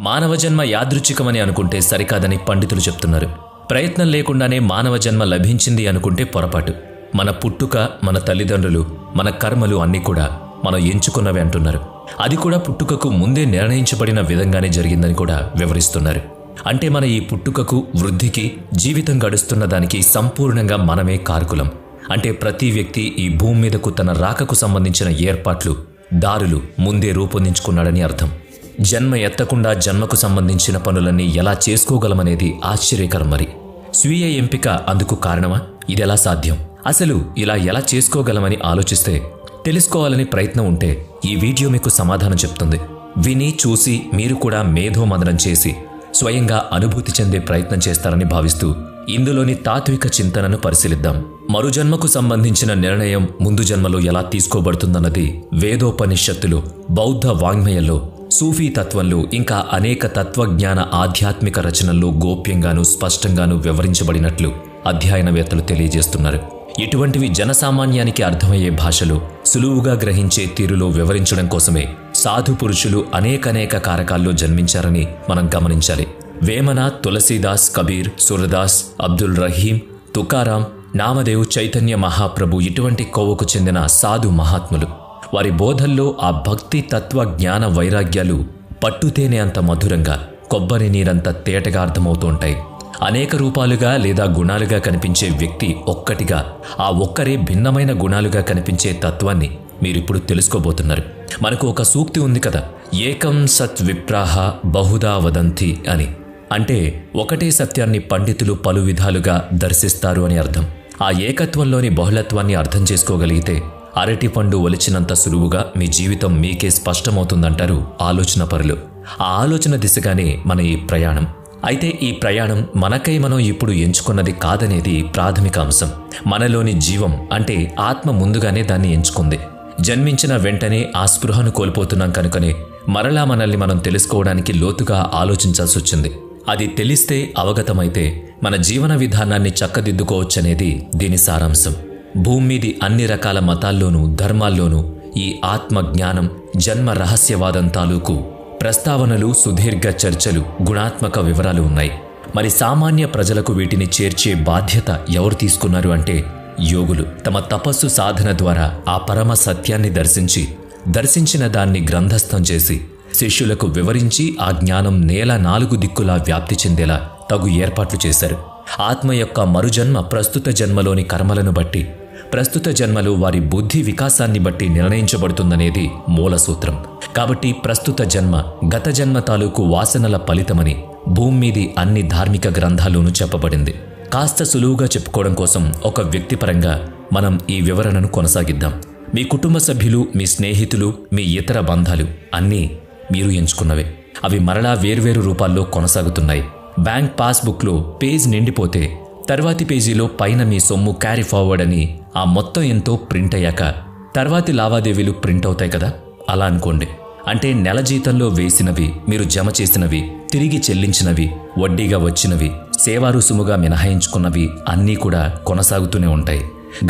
మానవ జన్మ యాదృచ్ఛికమని అనుకుంటే సరికాదని పండితులు చెప్తున్నారు. ప్రయత్నం లేకుండానే మానవ జన్మ లభించింది అనుకుంటే పొరపాటు. మన పుట్టుక మన తల్లిదండ్రులు మన కర్మలు అన్నీ కూడా మనం ఎంచుకున్నవి అంటున్నారు. అది కూడా పుట్టుకకు ముందే నిర్ణయించబడిన విధంగానే జరిగిందని కూడా వివరిస్తున్నారు. అంటే మన ఈ పుట్టుకకు వృద్ధికి జీవితం గడుస్తున్న దానికి సంపూర్ణంగా మనమే కారకులం. అంటే ప్రతి వ్యక్తి ఈ భూమి మీదకు తన రాకకు సంబంధించిన ఏర్పాట్లు దారులు ముందే రూపొందించుకున్నాడని అర్థం. జన్మ ఎత్తకుండా జన్మకు సంబంధించిన పనులన్నీ ఎలా చేసుకోగలమనేది ఆశ్చర్యకరం మరి. స్వీయ ఎంపిక అందుకు కారణమా? ఇదెలా సాధ్యం? అసలు ఇలా ఎలా చేసుకోగలమని ఆలోచిస్తే తెలుసుకోవాలని ప్రయత్నం ఉంటే ఈ వీడియో మీకు సమాధానం చెప్తుంది. విని చూసి మీరు కూడా మేధోమదనం చేసి స్వయంగా అనుభూతి చెందే ప్రయత్నం చేస్తారని భావిస్తూ ఇందులోని తాత్విక చింతనను పరిశీలిద్దాం. మరుజన్మకు సంబంధించిన నిర్ణయం ముందు జన్మలో ఎలా తీసుకోబడుతుందన్నది వేదోపనిషత్తులు బౌద్ధ వాంగ్మయంలో సూఫీ తత్వంలో ఇంకా అనేక తత్వజ్ఞాన ఆధ్యాత్మిక రచనల్లో గోప్యంగాను స్పష్టంగాను వివరించబడినట్లు అధ్యయనవేత్తలు తెలియజేస్తున్నారు. ఇటువంటివి జనసామాన్యానికి అర్థమయ్యే భాషలో సులువుగా గ్రహించే తీరులో వివరించడం కోసమే సాధు పురుషులు అనేకనేక కారకాల్లో జన్మించారని మనం గమనించాలి. వేమన తులసీదాస్ కబీర్ సూరదాస్ అబ్దుల్ రహీం తుకారాం నామదేవ్ చైతన్య మహాప్రభు ఇటువంటి కోవకు చెందిన సాధు మహాత్ములు. వారి బోధల్లో ఆ భక్తి తత్వ జ్ఞాన వైరాగ్యాలు పట్టుతేనే అంత మధురంగా కొబ్బరి నీరంత తేటగా అర్థమవుతుంటాయి. అనేక రూపాలుగా లేదా గుణాలుగా కనిపించే వ్యక్తి ఒక్కటిగా ఆ ఒక్కరే భిన్నమైన గుణాలుగా కనిపించే తత్వాన్ని మీరిప్పుడు తెలుసుకోబోతున్నారు. మనకు ఒక సూక్తి ఉంది కదా ఏకం సత్ విప్రాహ బహుదా వదంతి అని. అంటే ఒకటే సత్యాన్ని పండితులు పలు విధాలుగా దర్శిస్తారు అని అర్థం. ఆ ఏకత్వంలోని బహుళత్వాన్ని అర్థం చేసుకోగలిగితే అరటిపండు ఒలిచినంత సులువుగా మీ జీవితం మీకే స్పష్టమవుతుందంటారు ఆలోచన పరులు. ఆ ఆలోచన దిశగానే మన ఈ ప్రయాణం. అయితే ఈ ప్రయాణం మనకై మనం ఇప్పుడు ఎంచుకున్నది కాదనేది ప్రాథమిక అంశం. మనలోని జీవం అంటే ఆత్మ ముందుగానే దాన్ని ఎంచుకుంది. జన్మించిన వెంటనే ఆ స్పృహను కోల్పోతున్నాం కనుకనే మరలా మనల్ని మనం తెలుసుకోవడానికి లోతుగా ఆలోచించాల్సి వచ్చింది. అది తెలిస్తే అవగతమైతే మన జీవన విధానాన్ని చక్కదిద్దుకోవచ్చనేది దీని సారాంశం. భూమిది అన్ని రకాల మతాల్లోనూ ధర్మాల్లోనూ ఈ ఆత్మ జ్ఞానం జన్మ రహస్యవాదం తాలూకు ప్రస్తావనలు సుదీర్ఘ చర్చలు గుణాత్మక వివరాలు ఉన్నాయి. మరి సామాన్య ప్రజలకు వీటిని చేర్చే బాధ్యత ఎవరు తీసుకున్నారు అంటే యోగులు. తమ తపస్సు సాధన ద్వారా ఆ పరమ సత్యాన్ని దర్శించి దర్శించిన దాన్ని గ్రంథస్థం చేసి శిష్యులకు వివరించి ఆ జ్ఞానం నేల నాలుగు దిక్కులా వ్యాప్తి చెందేలా తగు ఏర్పాట్లు చేశారు. ఆత్మ యొక్క మరుజన్మ ప్రస్తుత జన్మలోని కర్మలను బట్టి ప్రస్తుత జన్మలో వారి బుద్ధి వికాసాన్ని బట్టి నిర్ణయించబడుతుందనేది మూల సూత్రం. కాబట్టి ప్రస్తుత జన్మ గత జన్మ తాలూకు వాసనల ఫలితమని భూమి మీది అన్ని ధార్మిక గ్రంథాల్లోనూ చెప్పబడింది. కాస్త సులువుగా చెప్పుకోవడం కోసం ఒక వ్యక్తిపరంగా మనం ఈ వివరణను కొనసాగిద్దాం. మీ కుటుంబ సభ్యులు మీ స్నేహితులు మీ ఇతర బంధాలు అన్నీ మీరు ఎంచుకున్నవే. అవి మరలా వేర్వేరు రూపాల్లో కొనసాగుతున్నాయి. బ్యాంక్ పాస్బుక్లో పేజ్ నిండిపోతే తర్వాతి పేజీలో పైన మీ సొమ్ము క్యారీ ఫార్వర్డ్ అని ఆ మొత్తం ఎంతో ప్రింట్ అయ్యాక తర్వాతి లావాదేవీలు ప్రింట్ అవుతాయి కదా? అలా అనుకోండి. అంటే నెల జీతంలో వేసినవి మీరు జమ చేసినవి తిరిగి చెల్లించినవి వడ్డీగా వచ్చినవి సేవా రుసుముగా మినహాయించుకున్నవి అన్నీ కూడా కొనసాగుతూనే ఉంటాయి.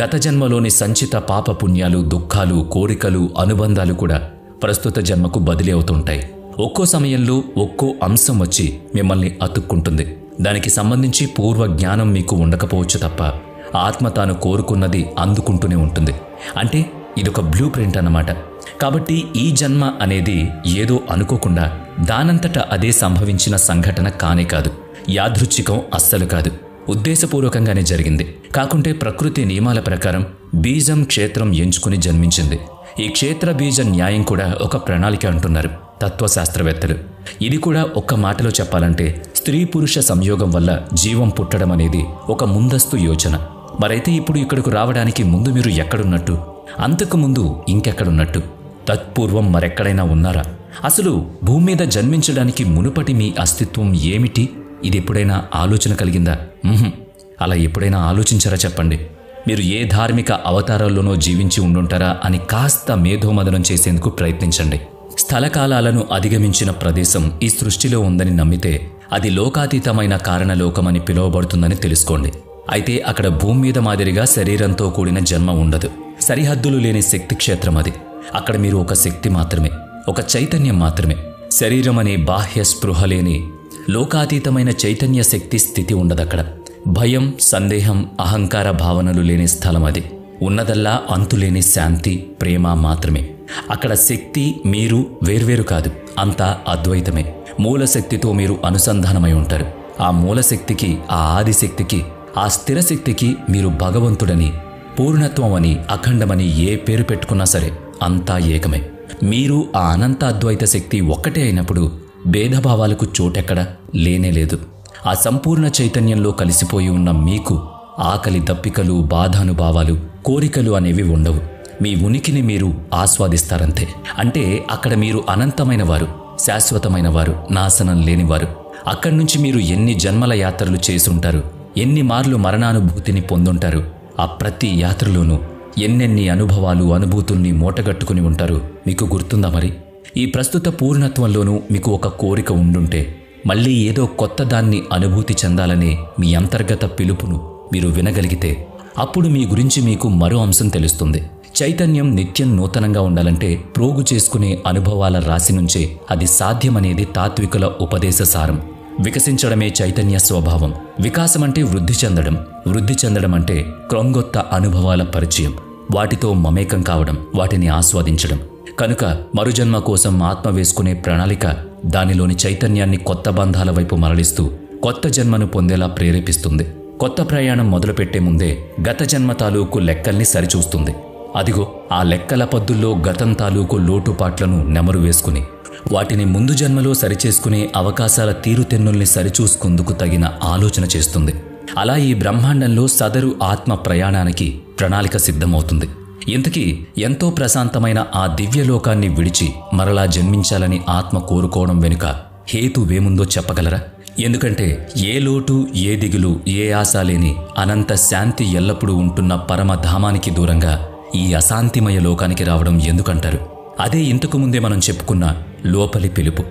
గత జన్మలోని సంచిత పాప పుణ్యాలు దుఃఖాలు కోరికలు అనుబంధాలు కూడా ప్రస్తుత జన్మకు బదిలీ అవుతుంటాయి ఒక్కో సమయంలో ఒక్కో అంశం వచ్చి మిమ్మల్ని అతుక్కుంటుంది. దానికి సంబంధించి పూర్వ జ్ఞానం మీకు ఉండకపోవచ్చు తప్ప ఆత్మ తాను కోరుకున్నది అందుకుంటూనే ఉంటుంది. అంటే ఇదొక బ్లూ ప్రింట్ అన్నమాట. కాబట్టి ఈ జన్మ అనేది ఏదో అనుకోకుండా దానంతట అదే సంభవించిన సంఘటన కానే కాదు. యాదృచ్ఛికం అస్సలు కాదు. ఉద్దేశపూర్వకంగానే జరిగింది. కాకుంటే ప్రకృతి నియమాల ప్రకారం బీజం క్షేత్రం ఎంచుకుని జన్మించింది. ఈ క్షేత్ర బీజ న్యాయం కూడా ఒక ప్రణాళిక అంటున్నారు తత్వశాస్త్రవేత్తలు. ఇది కూడా ఒక్క మాటలో చెప్పాలంటే స్త్రీ పురుష సంయోగం వల్ల జీవం పుట్టడం అనేది ఒక ముందస్తు యోచన. మరైతే ఇప్పుడు ఇక్కడకు రావడానికి ముందు మీరు ఎక్కడున్నట్టు? అంతకు ముందు ఇంకెక్కడున్నట్టు? తత్పూర్వం మరెక్కడైనా ఉన్నారా? అసలు భూమి మీద జన్మించడానికి మునుపటి మీ అస్తిత్వం ఏమిటి? ఇది ఎప్పుడైనా ఆలోచన కలిగిందా? అలా ఎప్పుడైనా ఆలోచించారా చెప్పండి. మీరు ఏ ధార్మిక అవతారాల్లోనో జీవించి ఉండుంటారా అని కాస్త మేధోమదనం చేసేందుకు ప్రయత్నించండి. స్థలకాలాలను అధిగమించిన ప్రదేశం ఈ సృష్టిలో ఉందని నమ్మితే అది లోకాతీతమైన కారణలోకమని పిలువబడుతుందని తెలుసుకోండి. అయితే అక్కడ భూమి మీద మాదిరిగా శరీరంతో కూడిన జన్మ ఉండదు. సరిహద్దులు లేని శక్తి క్షేత్రం అది. అక్కడ మీరు ఒక శక్తి మాత్రమే ఒక చైతన్యం మాత్రమే. శరీరం అనే బాహ్య స్పృహ లేని లోకాతీతమైన చైతన్య శక్తి స్థితి ఉండదక్కడ. భయం సందేహం అహంకార భావనలు లేని స్థలం అది. ఉన్నదల్లా అంతులేని శాంతి ప్రేమ మాత్రమే. అక్కడ శక్తి మీరు వేర్వేరు కాదు అంతా అద్వైతమే. మూల శక్తితో మీరు అనుసంధానమై ఉంటారు. ఆ మూలశక్తికి ఆ ఆదిశక్తికి ఆ స్థిర శక్తికి మీరు భగవంతుడని పూర్ణత్వం అని అఖండమని ఏ పేరు పెట్టుకున్నా సరే అంతా ఏకమే. మీరు ఆ అనంత అద్వైత శక్తి ఒక్కటే అయినప్పుడు భేదభావాలకు చోటెక్కడ? లేనేలేదు ఆ సంపూర్ణ చైతన్యంలో కలిసిపోయి ఉన్న మీకు ఆకలి దప్పికలు బాధానుభావాలు కోరికలు అనేవి ఉండవు. మీ ఉనికిని మీరు ఆస్వాదిస్తారంతే. అంటే అక్కడ మీరు అనంతమైన వారు. శాశ్వతమైన వారు నాశనం లేనివారు. అక్కడి నుంచి మీరు ఎన్ని జన్మల యాత్రలు చేసుంటారు ఎన్ని మార్లు మరణానుభూతిని పొందుంటారు ఆ ప్రతి యాత్రలోనూ ఎన్నెన్ని అనుభవాలు అనుభూతుల్ని మూటగట్టుకుని ఉంటారు మీకు గుర్తుందా మరి? ఈ ప్రస్తుత పూర్ణత్వంలోనూ మీకు ఒక కోరిక ఉండుంటే మళ్ళీ ఏదో కొత్త దాన్ని అనుభూతి చెందాలనే మీ అంతర్గత పిలుపును మీరు వినగలిగితే అప్పుడు మీ గురించి మీకు మరో అంశం తెలుస్తుంది. చైతన్యం నిత్యం నూతనంగా ఉండాలంటే ప్రోగు చేసుకునే అనుభవాల రాశి నుంచే అది సాధ్యమనేది తాత్వికుల ఉపదేశ సారం. వికసించడమే చైతన్య స్వభావం. వికాసం అంటే వృద్ధి చెందడం. వృద్ధి చెందడం అంటే క్రొంగొత్త అనుభవాల పరిచయం. వాటితో మమేకం కావడం వాటిని ఆస్వాదించడం. కనుక మరుజన్మ కోసం ఆత్మ వేసుకునే ప్రణాళిక దానిలోని చైతన్యాన్ని కొత్త బంధాల వైపు మరలిస్తూ కొత్త జన్మను పొందేలా ప్రేరేపిస్తుంది. కొత్త ప్రయాణం మొదలుపెట్టే ముందే గత జన్మ తాలూకు లెక్కల్ని సరిచూస్తుంది. అదిగో ఆ లెక్కల పద్దుల్లో గతం తాలూకు లోటుపాట్లను నెమరు వేసుకుని వాటిని ముందు జన్మలో సరిచేసుకునే అవకాశాల తీరుతెన్నుల్ని సరిచూసుకుందుకు తగిన ఆలోచన చేస్తుంది. అలా ఈ బ్రహ్మాండంలో సదరు ఆత్మ ప్రయాణానికి ప్రణాళిక సిద్ధమవుతుంది. ఇంతకీ ఎంతో ప్రశాంతమైన ఆ దివ్యలోకాన్ని విడిచి మరలా జన్మించాలని ఆత్మ కోరుకోవడం వెనుక హేతువేముందో చెప్పగలరా? ఎందుకంటే ఏ లోటు ఏ దిగులు ఏ ఆశ లేని అనంత శాంతి ఎల్లప్పుడూ ఉంటున్న పరమధామానికి దూరంగా ఈ అశాంతిమయ లోకానికి రావడం ఎందుకంటారు? అదే ఇంతకు ముందే మనం చెప్పుకున్న లోపలి పిలుపు.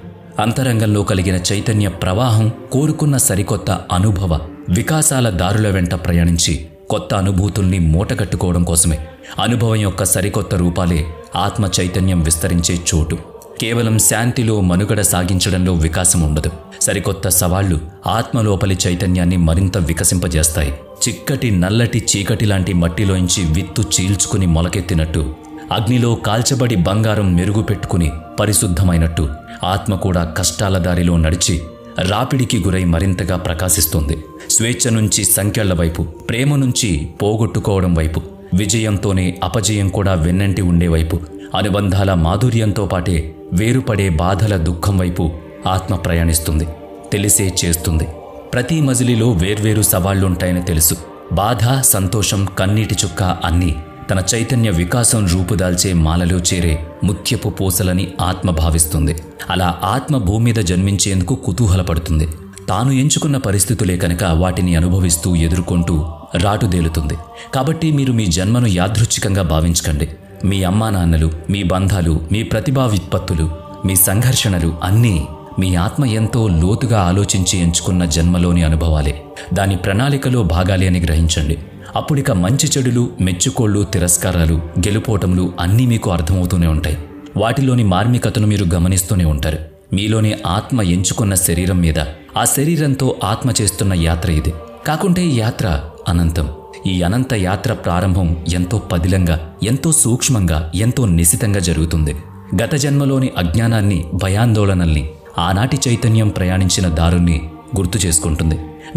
అంతరంగంలో కలిగిన చైతన్య ప్రవాహం కోరుకున్న సరికొత్త అనుభవ వికాసాల దారుల వెంట ప్రయాణించి కొత్త అనుభూతుల్ని మూటగట్టుకోవడం కోసమే. అనుభవం యొక్క సరికొత్త రూపాలే ఆత్మ చైతన్యం విస్తరించే చోటు. కేవలం శాంతిలో మనుగడ సాగించడంలో వికాసం ఉండదు. సరికొత్త సవాళ్ళు ఆత్మలోపలి చైతన్యాన్ని మరింత వికసింపజేస్తాయి. చిక్కటి నల్లటి చీకటి లాంటి మట్టిలోంచి విత్తు చీల్చుకుని మొలకెత్తినట్టు అగ్నిలో కాల్చబడి బంగారం మెరుగు పెట్టుకుని పరిశుద్ధమైనట్టు ఆత్మ కూడా కష్టాల దారిలో నడిచి రాపిడికి గురై మరింతగా ప్రకాశిస్తుంది. స్వేచ్ఛ నుంచి సంఖ్యల వైపు ప్రేమ నుంచి పోగొట్టుకోవడం వైపు విజయంతోనే అపజయం కూడా వెన్నంటి ఉండేవైపు అనుబంధాల మాధుర్యంతో పాటే వేరుపడే బాధల దుఃఖం వైపు ఆత్మ ప్రయాణిస్తుంది తెలిసే చేస్తుంది. ప్రతి మజిలీలో వేర్వేరు సవాళ్ళుంటాయని తెలుసు. బాధ సంతోషం కన్నీటి చుక్క అన్నీ తన చైతన్య వికాసం రూపుదాల్చే మాలలో చేరే ముత్యపు పూసలని ఆత్మ భావిస్తుంది. అలా ఆత్మ భూమి మీద జన్మించేందుకు కుతూహలపడుతుంది. తాను ఎంచుకున్న పరిస్థితులే కనుక వాటిని అనుభవిస్తూ ఎదుర్కొంటూ రాటుదేలుతుంది. కాబట్టి మీరు మీ జన్మను యాదృచ్ఛికంగా భావించకండి. మీ అమ్మా నాన్నలు మీ బంధాలు మీ ప్రతిభా విత్పత్తులు మీ సంఘర్షణలు అన్నీ మీ ఆత్మ ఎంతో లోతుగా ఆలోచించి ఎంచుకున్న జన్మలోని అనుభవాలే. దాని ప్రణాళికలో భాగాలే అని గ్రహించండి. అప్పుడిక మంచి చెడులు మెచ్చుకోళ్ళు తిరస్కారాలు గెలుపోటములు అన్నీ మీకు అర్థమవుతూనే ఉంటాయి. వాటిలోని మార్మికతను మీరు గమనిస్తూనే ఉంటారు. మీలోని ఆత్మ ఎంచుకున్న శరీరం మీద ఆ శరీరంతో ఆత్మ చేస్తున్న యాత్ర ఇది. కాకుంటే ఈ యాత్ర అనంతం. ఈ అనంత యాత్ర ప్రారంభం ఎంతో పదిలంగా ఎంతో సూక్ష్మంగా ఎంతో నిశితంగా జరుగుతుంది. గత జన్మలోని అజ్ఞానాన్ని భయాందోళనల్ని ఆనాటి చైతన్యం ప్రయాణించిన దారుణ్ణి గుర్తు చేసుకుంటుంది.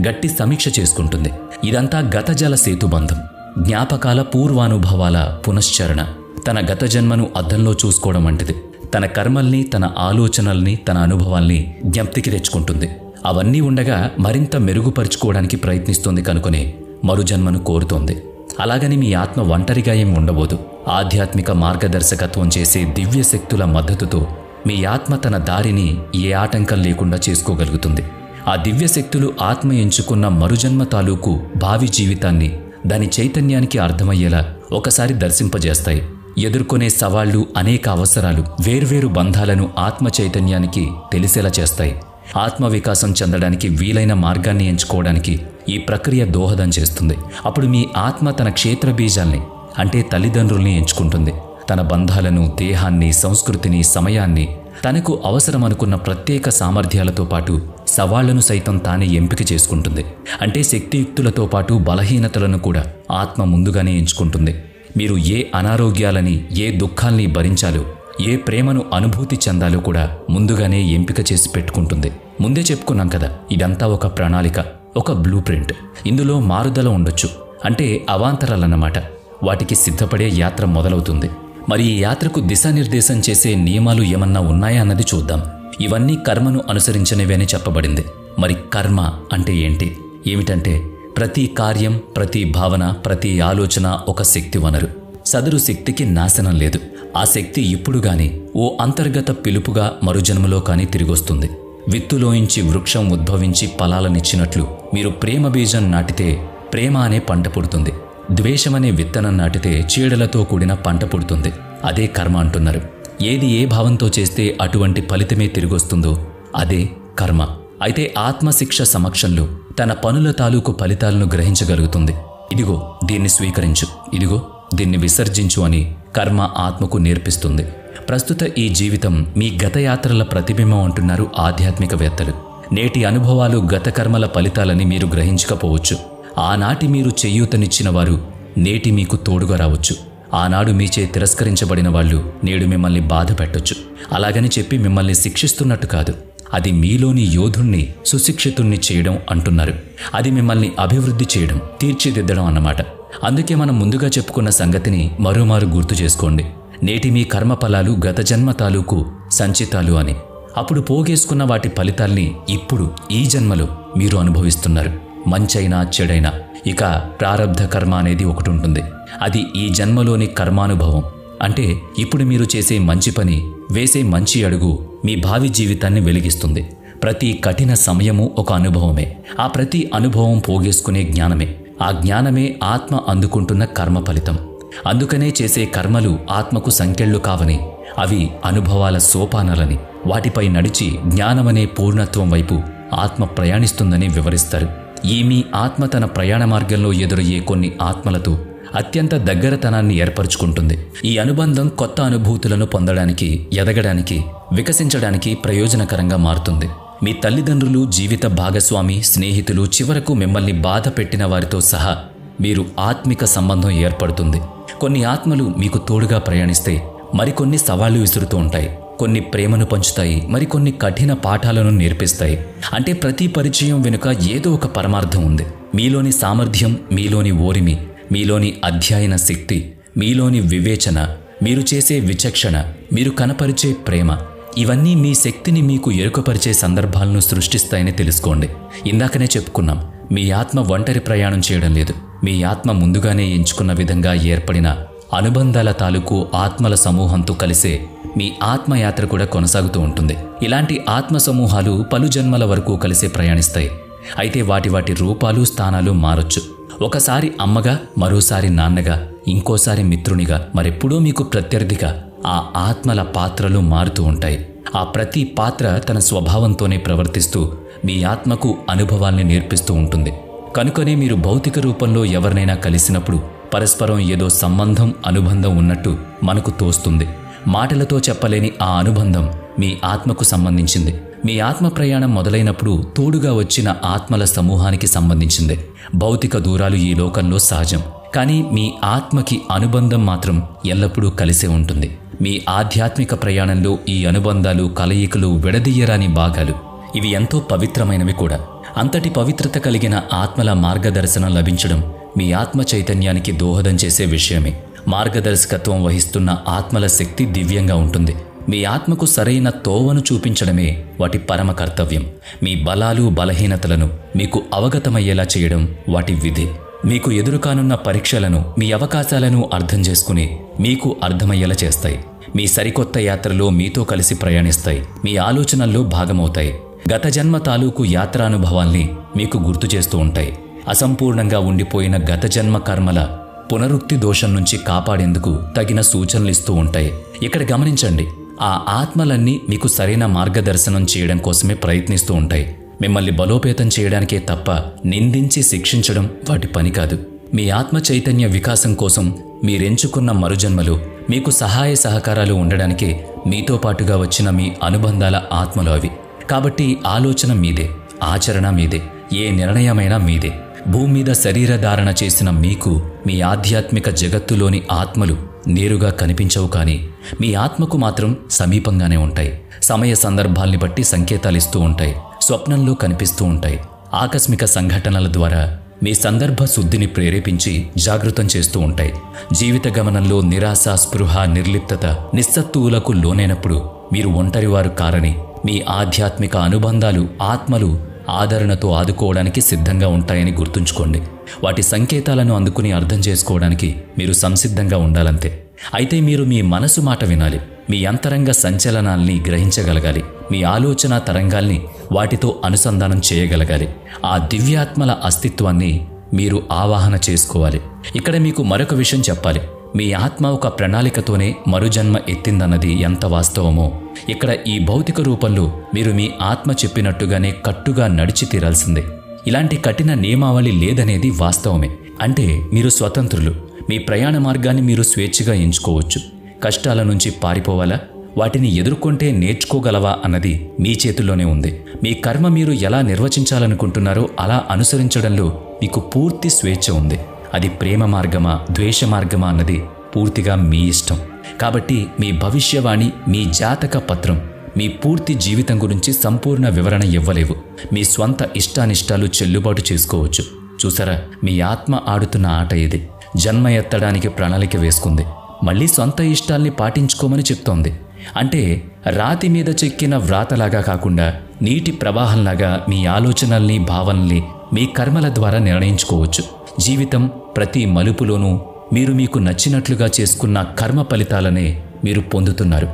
గట్టి సమీక్ష చేసుకుంటుంది. ఇదంతా గత జల సేతుబంధం జ్ఞాపకాల పూర్వానుభవాల పునశ్చరణ. తన గత జన్మను అద్దంలో చూసుకోవడం వంటిది. తన కర్మల్ని తన ఆలోచనల్ని తన అనుభవాల్ని జ్ఞప్తికి తెచ్చుకుంటుంది. అవన్నీ ఉండగా మరింత మెరుగుపరుచుకోవడానికి ప్రయత్నిస్తుంది కనుకొనే మరుజన్మను కోరుతోంది. అలాగని మీ ఆత్మ ఒంటరిగా ఏం ఉండబోదు. ఆధ్యాత్మిక మార్గదర్శకత్వం చేసే దివ్య శక్తుల మద్దతుతో మీ ఆత్మ తన దారిని ఏ ఆటంకం లేకుండా చేసుకోగలుగుతుంది. ఆ దివ్య శక్తులు ఆత్మ ఎంచుకున్న మరుజన్మ తాలూకు భావి జీవితాన్ని దాని చైతన్యానికి అర్థమయ్యేలా ఒకసారి దర్శింపజేస్తాయి. ఎదుర్కొనే సవాళ్ళు అనేక అవసరాలు వేర్వేరు బంధాలను ఆత్మ చైతన్యానికి తెలిసేలా చేస్తాయి. ఆత్మవికాసం చెందడానికి వీలైన మార్గాన్ని ఎంచుకోవడానికి ఈ ప్రక్రియ దోహదం చేస్తుంది. అప్పుడు మీ ఆత్మ తన క్షేత్ర బీజాల్ని అంటే తల్లిదండ్రుల్ని ఎంచుకుంటుంది. తన బంధాలను దేహాన్ని సంస్కృతిని సమయాన్ని తనకు అవసరమనుకున్న ప్రత్యేక సామర్థ్యాలతో పాటు సవాళ్ళను సైతం తానే ఎంపిక చేసుకుంటుంది. అంటే శక్తియుక్తులతో పాటు బలహీనతలను కూడా ఆత్మ ముందుగానే ఎంచుకుంటుంది. మీరు ఏ అనారోగ్యాలని ఏ దుఃఖాల్ని భరించాలో ఏ ప్రేమను అనుభూతి చెందాలో కూడా ముందుగానే ఎంపిక చేసి పెట్టుకుంటుంది. ముందే చెప్పుకున్నాం కదా ఇదంతా ఒక ప్రణాళిక ఒక బ్లూ ప్రింట్ ఇందులో మారుదల ఉండొచ్చు. అంటే అవాంతరాలన్నమాట. వాటికి సిద్ధపడే యాత్ర మొదలవుతుంది. మరి ఈ యాత్రకు దిశానిర్దేశం చేసే నియమాలు ఏమన్నా ఉన్నాయా అన్నది చూద్దాం. ఇవన్నీ కర్మను అనుసరించినవేనే అని చెప్పబడింది. మరి కర్మ అంటే ఏంటి? ఏమిటంటే ప్రతి కార్యం ప్రతి భావన ప్రతి ఆలోచన ఒక శక్తి వనరు. సదరు శక్తికి నాశనం లేదు. ఆ శక్తి ఇప్పుడు గాని ఓ అంతర్గత పిలుపుగా మరుజన్మలో కానీ తిరిగొస్తుంది. విత్తులోంచి వృక్షం ఉద్భవించి ఫలాలనిచ్చినట్లు మీరు ప్రేమ బీజం నాటితే ప్రేమ అనే పంట పుడుతుంది. ద్వేషమనే విత్తనం నాటితే చీడలతో కూడిన పంట పుడుతుంది. అదే కర్మ అంటున్నారు. ఏది ఏ భావంతో చేస్తే అటువంటి ఫలితమే తిరిగొస్తుందో అదే కర్మ. అయితే ఆత్మశిక్ష సమక్షంలో తన పనుల తాలూకు ఫలితాలను గ్రహించగలుగుతుంది. ఇదిగో దీన్ని స్వీకరించు. ఇదిగో దీన్ని విసర్జించు అని కర్మ ఆత్మకు నేర్పిస్తుంది. ప్రస్తుత ఈ జీవితం మీ గత యాత్రల ప్రతిబింబం అంటున్నారు ఆధ్యాత్మికవేత్తలు. నేటి అనుభవాలు గత కర్మల ఫలితాలని మీరు గ్రహించకపోవచ్చు. ఆనాటి మీరు చేయూతనిచ్చిన వారు నేటి మీకు తోడుగా రావచ్చు. ఆనాడు మీచే తిరస్కరించబడిన వాళ్ళు నేడు మిమ్మల్ని బాధ పెట్టొచ్చు. అలాగని చెప్పి మిమ్మల్ని శిక్షిస్తున్నట్టు కాదు. అది మీలోని యోధుణ్ణి సుశిక్షితుణ్ణి చేయడం అంటున్నారు. అది మిమ్మల్ని అభివృద్ధి చేయడం తీర్చిదిద్దడం అన్నమాట. అందుకే మనం ముందుగా చెప్పుకున్న సంగతిని మరోమారు గుర్తు చేసుకోండి. నేటి మీ కర్మఫలాలు గత జన్మ తాలూకు సంచితాలు అని. అప్పుడు పోగేసుకున్న వాటి ఫలితాల్ని ఇప్పుడు ఈ జన్మలో మీరు అనుభవిస్తున్నారు. మంచైనా చెడైనా. ఇక ప్రారబ్ధ కర్మ అనేది ఒకటి ఉంటుంది. అది ఈ జన్మలోని కర్మానుభవం. అంటే ఇప్పుడు మీరు చేసే మంచి పని వేసే మంచి అడుగు మీ భావి జీవితాన్ని వెలిగిస్తుంది. ప్రతి కఠిన సమయము ఒక అనుభవమే. ఆ ప్రతి అనుభవం పోగేసుకునే జ్ఞానమే. ఆ జ్ఞానమే ఆత్మ అందుకుంటున్న కర్మ ఫలితం. అందుకనే చేసే కర్మలు ఆత్మకు సంకెళ్ళు కావని అవి అనుభవాల సోపానాలని వాటిపై నడిచి జ్ఞానమనే పూర్ణత్వం వైపు ఆత్మ ప్రయాణిస్తుందని వివరిస్తారు. ఈ మీ ఆత్మ తన ప్రయాణ మార్గంలో ఎదురయ్యే కొన్ని ఆత్మలతో అత్యంత దగ్గరతనాన్ని ఏర్పరచుకుంటుంది. ఈ అనుబంధం కొత్త అనుభూతులను పొందడానికి ఎదగడానికి వికసించడానికి ప్రయోజనకరంగా మారుతుంది. మీ తల్లిదండ్రులు జీవిత భాగస్వామి స్నేహితులు చివరకు మిమ్మల్ని బాధ పెట్టిన వారితో సహా మీరు ఆత్మిక సంబంధం ఏర్పడుతుంది. కొన్ని ఆత్మలు మీకు తోడుగా ప్రయాణిస్తే మరికొన్ని సవాళ్ళు విసురుతూ ఉంటాయి. కొన్ని ప్రేమను పంచుతాయి మరికొన్ని కఠిన పాఠాలను నేర్పిస్తాయి. అంటే ప్రతి పరిచయం వెనుక ఏదో ఒక పరమార్థం ఉంది. మీలోని సామర్థ్యం మీలోని ఓరిమి మీలోని అధ్యయన శక్తి మీలోని వివేచన మీరు చేసే విచక్షణ మీరు కనపరిచే ప్రేమ ఇవన్నీ మీ శక్తిని మీకు ఎరుకపరిచే సందర్భాలను సృష్టిస్తాయని తెలుసుకోండి. ఇందాకనే చెప్పుకున్నాం మీ ఆత్మ ఒంటరి ప్రయాణం చేయడం లేదు. మీ ఆత్మ ముందుగానే ఎంచుకున్న విధంగా ఏర్పడిన అనుబంధాల తాలూకు ఆత్మల సమూహంతో కలిసే మీ ఆత్మయాత్ర కూడా కొనసాగుతూ ఉంటుంది. ఇలాంటి ఆత్మ సమూహాలు పలు జన్మల వరకు కలిసే ప్రయాణిస్తాయి. అయితే వాటి వాటి రూపాలు స్థానాలు మారొచ్చు. ఒకసారి అమ్మగా మరోసారి నాన్నగా ఇంకోసారి మిత్రునిగా మరెప్పుడూ మీకు ప్రత్యర్థిగా ఆ ఆత్మల పాత్రలు మారుతూ ఉంటాయి. ఆ ప్రతి పాత్ర తన స్వభావంతోనే ప్రవర్తిస్తూ మీ ఆత్మకు అనుభవాల్ని నేర్పిస్తూ ఉంటుంది. కనుకనే మీరు భౌతిక రూపంలో ఎవరినైనా కలిసినప్పుడు పరస్పరం ఏదో సంబంధం అనుబంధం ఉన్నట్టు మనకు తోస్తుంది. మాటలతో చెప్పలేని ఆ అనుబంధం మీ ఆత్మకు సంబంధించింది. మీ ఆత్మ ప్రయాణం మొదలైనప్పుడు తోడుగా వచ్చిన ఆత్మల సమూహానికి సంబంధించింది. భౌతిక దూరాలు ఈ లోకంలో సహజం. కానీ మీ ఆత్మకి అనుబంధం మాత్రం ఎల్లప్పుడూ కలిసే ఉంటుంది. మీ ఆధ్యాత్మిక ప్రయాణంలో ఈ అనుబంధాలు కలయికలు విడదీయరాని భాగాలు. ఇవి ఎంతో పవిత్రమైనవి కూడా. అంతటి పవిత్రత కలిగిన ఆత్మల మార్గదర్శనం లభించడం మీ ఆత్మ చైతన్యానికి దోహదం చేసే విషయమే. మార్గదర్శకత్వం వహిస్తున్న ఆత్మల శక్తి దివ్యంగా ఉంటుంది. మీ ఆత్మకు సరైన తోవను చూపించడమే వాటి పరమ కర్తవ్యం. మీ బలాలు బలహీనతలను మీకు అవగతమయ్యేలా చేయడం వాటి విధి. మీకు ఎదురుకానున్న పరీక్షలను మీ అవకాశాలను అర్థం చేసుకుని మీకు అర్థమయ్యేలా చేస్తాయి. మీ సరికొత్త యాత్రలో మీతో కలిసి ప్రయాణిస్తాయి. మీ ఆలోచనల్లో భాగమవుతాయి. గత జన్మ తాలూకు యాత్రానుభవాల్ని మీకు గుర్తు చేస్తూ ఉంటాయి. అసంపూర్ణంగా ఉండిపోయిన గత జన్మ కర్మల పునరుక్తి దోషం నుంచి కాపాడేందుకు తగిన సూచనలు ఇస్తూ ఉంటాయి. ఇక్కడ గమనించండి ఆ ఆత్మలన్నీ మీకు సరైన మార్గదర్శనం చేయడం కోసమే ప్రయత్నిస్తూ ఉంటాయి. మిమ్మల్ని బలోపేతం చేయడానికే తప్ప నిందించి శిక్షించడం వాటి పని కాదు. మీ ఆత్మ చైతన్య వికాసం కోసం మీరెంచుకున్న మరుజన్మలో మీకు సహాయ సహకారాలు ఉండడానికే మీతో పాటుగా వచ్చిన మీ అనుబంధాల ఆత్మలు అవి. కాబట్టి ఆలోచన మీదే ఆచరణ మీదే ఏ నిర్ణయమైనా మీదే. భూమి మీద శరీరధారణ చేసిన మీకు మీ ఆధ్యాత్మిక జగత్తులోని ఆత్మలు నేరుగా కనిపించవు కానీ మీ ఆత్మకు మాత్రం సమీపంగానే ఉంటాయి. సమయ సందర్భాల్ని బట్టి సంకేతాలిస్తూ ఉంటాయి స్వప్నంలో కనిపిస్తూ ఉంటాయి. ఆకస్మిక సంఘటనల ద్వారా మీ సందర్భ శుద్ధిని ప్రేరేపించి జాగృతం చేస్తూ ఉంటాయి. జీవిత గమనంలో నిరాశ స్పృహ నిర్లిప్తత నిస్సత్తువులకు లోనైనప్పుడు మీరు ఒంటరివారు కారని మీ ఆధ్యాత్మిక అనుబంధాలు ఆత్మలు ఆదరణతో ఆదుకోవడానికి సిద్ధంగా ఉంటాయని గుర్తుంచుకోండి. వాటి సంకేతాలను అందుకుని అర్థం చేసుకోవడానికి మీరు సంసిద్ధంగా ఉండాలంతే. అయితే మీరు మీ మనసు మాట వినాలి. మీ అంతరంగ సంచలనాల్ని గ్రహించగలగాలి. మీ ఆలోచన తరంగాల్ని వాటితో అనుసంధానం చేయగలగాలి. ఆ దివ్యాత్మల అస్తిత్వాన్ని మీరు ఆవాహన చేసుకోవాలి. ఇక్కడ మీకు మరొక విషయం చెప్పాలి. మీ ఆత్మ ఒక ప్రణాళికతోనే మరుజన్మ ఎత్తిందన్నది ఎంత వాస్తవమో. ఇక్కడ ఈ భౌతిక రూపంలో మీరు మీ ఆత్మ చెప్పినట్టుగానే కట్టుగా నడిచి తీరాల్సిందే. ఇలాంటి కఠిన నియమావళి లేదనేది వాస్తవమే. అంటే మీరు స్వతంత్రులు. మీ ప్రయాణ మార్గాన్ని మీరు స్వేచ్ఛగా ఎంచుకోవచ్చు. కష్టాల నుంచి పారిపోవాలా? వాటిని ఎదుర్కొంటే నేర్చుకోగలవా అన్నది మీ చేతుల్లోనే ఉంది. మీ కర్మ మీరు ఎలా నిర్వచించాలనుకుంటున్నారో అలా అనుసరించడంలో మీకు పూర్తి స్వేచ్ఛ ఉంది. అది ప్రేమ మార్గమా ద్వేష మార్గమా అన్నది పూర్తిగా మీ ఇష్టం. కాబట్టి మీ భవిష్యవాణి మీ జాతక పత్రం మీ పూర్తి జీవితం గురించి సంపూర్ణ వివరణ ఇవ్వలేవు. మీ స్వంత ఇష్టానిష్టాలు చెల్లుబాటు చేసుకోవచ్చు. చూసారా మీ ఆత్మ ఆడుతున్న ఆట ఇది. జన్మ ఎత్తడానికి ప్రణాళిక వేసుకుంది. మళ్ళీ సొంత ఇష్టాల్ని పాటించుకోమని చెప్తోంది. అంటే రాతి మీద చెక్కిన వ్రాతలాగా కాకుండా నీటి ప్రవాహంలాగా మీ ఆలోచనల్ని భావనల్ని మీ కర్మల ద్వారా నిర్ణయించుకోవచ్చు. జీవితం ప్రతి మలుపులోనూ మీరు మీకు నచ్చినట్లుగా చేసుకున్న కర్మ ఫలితాలనే మీరు పొందుతున్నారు.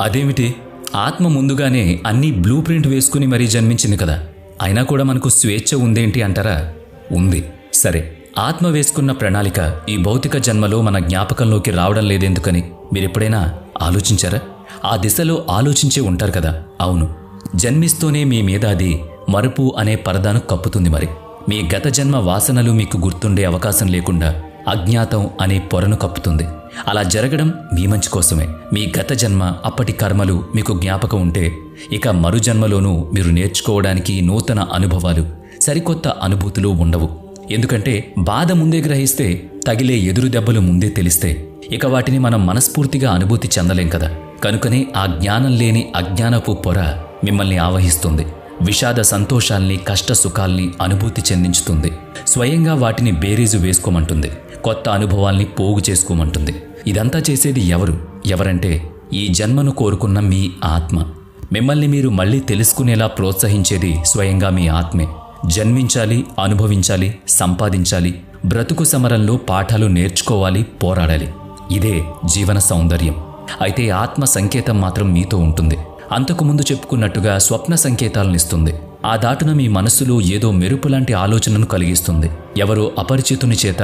అదేమిటి? ఆత్మ ముందుగానే అన్ని బ్లూ ప్రింట్ వేసుకుని మరీ జన్మించింది కదా. అయినా కూడా మనకు స్వేచ్ఛ ఉందేంటి అంటారా? ఉంది. సరే ఆత్మ వేసుకున్న ప్రణాళిక ఈ భౌతిక జన్మలో మన జ్ఞాపకంలోకి రావడం లేదెందుకని మీరెప్పుడైనా ఆలోచించారా? ఆ దిశలో ఆలోచించే ఉంటారు కదా. అవును. జన్మిస్తూనే మీ మీద అది మరుపు అనే పరదాను కప్పుతుంది మరి. మీ గత జన్మ వాసనలు మీకు గుర్తుండే అవకాశం లేకుండా అజ్ఞాతం అనే పొరను కప్పుతుంది. అలా జరగడం మీ మంచి కోసమే. మీ గత జన్మ అప్పటి కర్మలు మీకు జ్ఞాపకం ఉంటే ఇక మరు జన్మలోనూ మీరు నేర్చుకోవడానికి నూతన అనుభవాలు సరికొత్త అనుభూతులు ఉండవు. ఎందుకంటే బాధ ముందే గ్రహిస్తే తగిలే ఎదురు దెబ్బలు ముందే తెలిస్తే ఇక వాటిని మనం మనస్ఫూర్తిగా అనుభూతి చెందలేం కదా. కనుకనే ఆ జ్ఞానం లేని అజ్ఞానపు పొర మిమ్మల్ని ఆవహిస్తుంది. విషాద సంతోషాల్ని కష్ట సుఖాల్ని అనుభూతి చెందించుతుంది. స్వయంగా వాటిని బేరీజు వేసుకోమంటుంది. కొత్త అనుభవాల్ని పోగు చేసుకోమంటుంది. ఇదంతా చేసేది ఎవరు? ఎవరంటే ఈ జన్మను కోరుకున్న మీ ఆత్మ. మిమ్మల్ని మీరు మళ్ళీ తెలుసుకునేలా ప్రోత్సహించేది స్వయంగా మీ ఆత్మే. జన్మించాలి అనుభవించాలి సంపాదించాలి బ్రతుకు సమరంలో పాఠాలు నేర్చుకోవాలి పోరాడాలి. ఇదే జీవన సౌందర్యం. అయితే ఆత్మ సంకేతం మాత్రం మీతో ఉంటుంది. అంతకుముందు చెప్పుకున్నట్టుగా స్వప్న సంకేతాలను ఇస్తుంది. ఆ దాటున మీ మనస్సులో ఏదో మెరుపు లాంటి ఆలోచనను కలిగిస్తుంది. ఎవరో అపరిచితుని చేత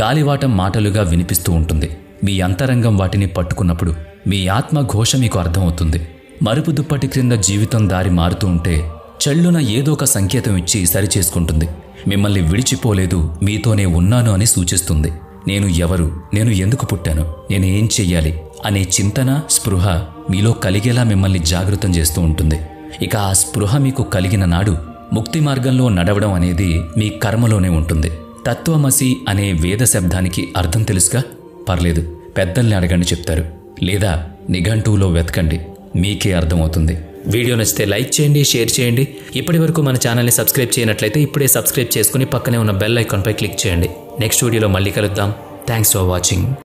గాలివాటం మాటలుగా వినిపిస్తూ ఉంటుంది. మీ అంతరంగం వాటిని పట్టుకున్నప్పుడు మీ ఆత్మ ఘోష మీకు అర్థమవుతుంది. మరుపు దుప్పటి క్రింద జీవితం దారి మారుతూ ఉంటే చెళ్ళున ఏదో ఒక సంకేతం ఇచ్చి సరిచేసుకుంటుంది. మిమ్మల్ని విడిచిపోలేదు మీతోనే ఉన్నాను అని సూచిస్తుంది. నేను ఎవరు? నేను ఎందుకు పుట్టాను? నేను ఏం చెయ్యాలి? అనే చింతన స్పృహ మీలో కలిగేలా మిమ్మల్ని జాగృతం చేస్తూ ఉంటుంది. ఇక ఆ స్పృహ మీకు కలిగిన నాడు ముక్తి మార్గంలో నడవడం అనేది మీ కర్మలోనే ఉంటుంది. తత్వమసి అనే వేద శబ్దానికి అర్థం తెలుసుగా? పర్లేదు. పెద్దల్ని అడగండి చెప్తారు. లేదా నిఘంటువులో వెతకండి. మీకే అర్థమవుతుంది. వీడియో నచ్చితే లైక్ చేయండి షేర్ చేయండి. ఇప్పటి వరకు మన ఛానల్ని సబ్స్క్రైబ్ చేయనట్లయితే ఇప్పుడే సబ్స్క్రైబ్ చేసుకుని పక్కనే ఉన్న బెల్ ఐకాన్పై క్లిక్ చేయండి. నెక్స్ట్ వీడియోలో మళ్ళీ కలుద్దాం. Thanks for watching.